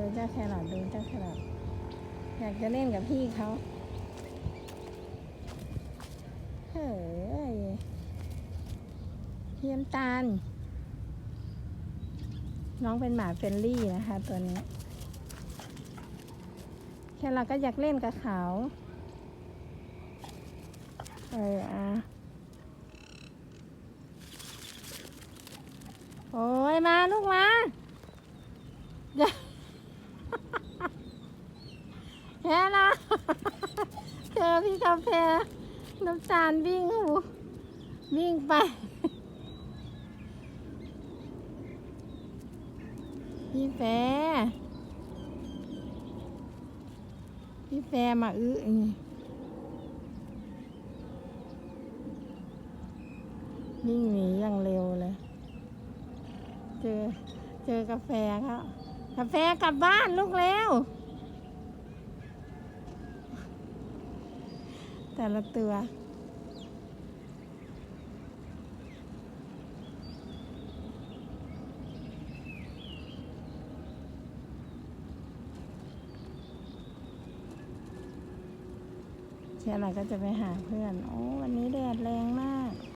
ดูเจ้าแครอทดูเจ้าแครอทอยากจะเล่นกับพี่เขาเฮ้ยพี่น้ำตาล น้องเป็นหมาเฟนลี่นะคะตัวนี้ แค่เราก็อยากเล่นกับเขา เอออะโอ้ยมาลูกมาอย่า แค่นะเจอพี่กาแฟน้ำตาลวิ่งหูวิ่งไป พี่แฟร์พี่แฟร์มาอื้อนี่วิ่งหนีอย่างเร็วเลย เจอเจอกาแฟเขากาแฟกลับบ้านลูกเร็ว แต่ละตัวเชียร์อะไรก็จะไปหาเพื่อน โอ้ วันนี้แดดแรงมาก